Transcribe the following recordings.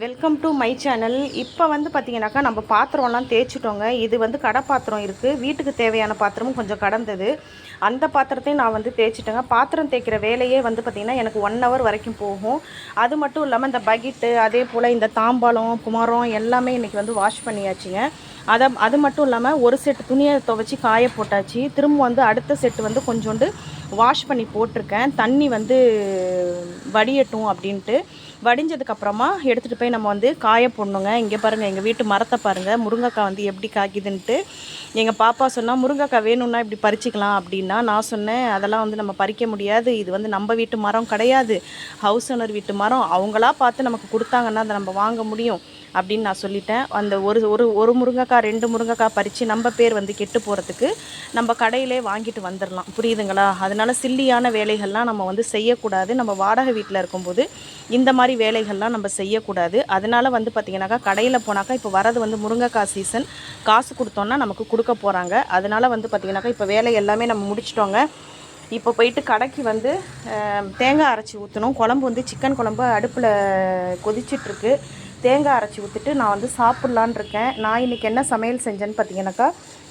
Welcome to my channel இப்போ வந்து பார்த்தீங்கன்னாக்கா நம்ம பாத்திரம்லாம் தேய்ச்சிட்டோங்க. இது வந்து கடை பாத்திரம் இருக்குது வீட்டுக்கு தேவையான பாத்திரமும் கொஞ்சம் கடந்தது. அந்த பாத்திரத்தையும் நான் வந்து தேய்ச்சிட்டேங்க. பாத்திரம் தேய்க்கிற வேலையே வந்து பார்த்திங்கன்னா எனக்கு ஒன் ஹவர் வரைக்கும் போகும். அது மட்டும் இல்லாமல் இந்த பக்கெட்டு அதே போல் இந்த தாம்பாளம் குமரம் எல்லாமே இன்றைக்கி வந்து வாஷ் பண்ணியாச்சுங்க. அதை அது மட்டும் இல்லாமல் ஒரு செட்டு துணியை துவைச்சி காய போட்டாச்சு. திரும்ப வந்து அடுத்த செட்டு வந்து கொஞ்சோண்டு வாஷ் பண்ணி போட்டிருக்கேன். தண்ணி வந்து வடியட்டும் அப்படின்ட்டு. வடிஞ்சதுக்கப்புறமா எடுத்துகிட்டு போய் நம்ம வந்து காய போடணுங்க. இங்கே பாருங்கள் எங்கள் வீட்டு மரத்தை பாருங்கள் முருங்கைக்காய் வந்து எப்படி காய்க்குதுன்ட்டு. எங்கள் பாப்பா சொன்னால் முருங்கைக்காய் வேணும்னா இப்படி பறிச்சிக்கலாம் அப்படின்னா நான் சொன்னேன். அதெல்லாம் வந்து நம்ம பறிக்க முடியாது. இது வந்து நம்ம வீட்டு மரம் கிடையாது. ஹவுஸ் ஓனர் வீட்டு மரம். அவங்களா பார்த்து நமக்கு கொடுத்தாங்கன்னா அதை நம்ம வாங்க முடியும். அப்படின்னு நான் சொல்லிட்டேன். அந்த ஒரு ஒரு ஒரு முருங்கைக்காய் ரெண்டு முருங்கைக்காய் பறித்து நம்ம பேர் வந்து கெட்டு போகிறதுக்கு நம்ம கடையிலே வாங்கிட்டு வந்துடலாம் புரியுதுங்களா? அதனால் சில்லியான வேலைகள்லாம் நம்ம வந்து செய்யக்கூடாது. நம்ம வாடகை வீட்டில் இருக்கும்போது இந்த மாதிரி வேலைகள்லாம் நம்ம செய்யக்கூடாது. அதனால வந்து பார்த்திங்கனாக்கா கடையில் போனாக்கா இப்போ வரது வந்து முருங்கைக்காய் சீசன் காசு கொடுத்தோன்னா நமக்கு கொடுக்க போகிறாங்க அதனால வந்து பார்த்திங்கனாக்கா இப்போ வேலை எல்லாமே நம்ம முடிச்சிட்டோங்க. இப்போ போயிட்டு கடைக்கு வந்து தேங்காய் அரைச்சி ஊற்றணும் குழம்பு வந்து சிக்கன் குழம்பு அடுப்பில் கொதிச்சிட்ருக்கு. தேங்காய் அரைச்சி ஊற்றிட்டு நான் வந்து சாப்பிட்லான் இருக்கேன். நான் இன்றைக்கி என்ன சமையல் செஞ்சேன்னு பார்த்தீங்கன்னாக்கா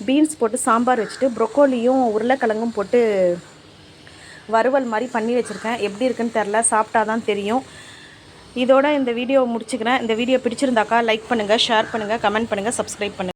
பீன்ஸ் போட்டு சாம்பார் வச்சுட்டு ப்ரொக்கோலியும் உருளைக்கிழங்கும் போட்டு வறுவல் மாதிரி பண்ணி வச்சுருக்கேன். எப்படி இருக்குன்னு தெரில சாப்பிட்டா தான் தெரியும். இதோட இந்த வீடியோ முடிச்சுக்கிறேன். இந்த வீடியோ பிடிச்சிருந்தாக்கா லைக் பண்ணுங்கள் ஷேர் பண்ணுங்கள் கமெண்ட் பண்ணுங்கள் சப்ஸ்கிரைப் பண்ணுங்கள்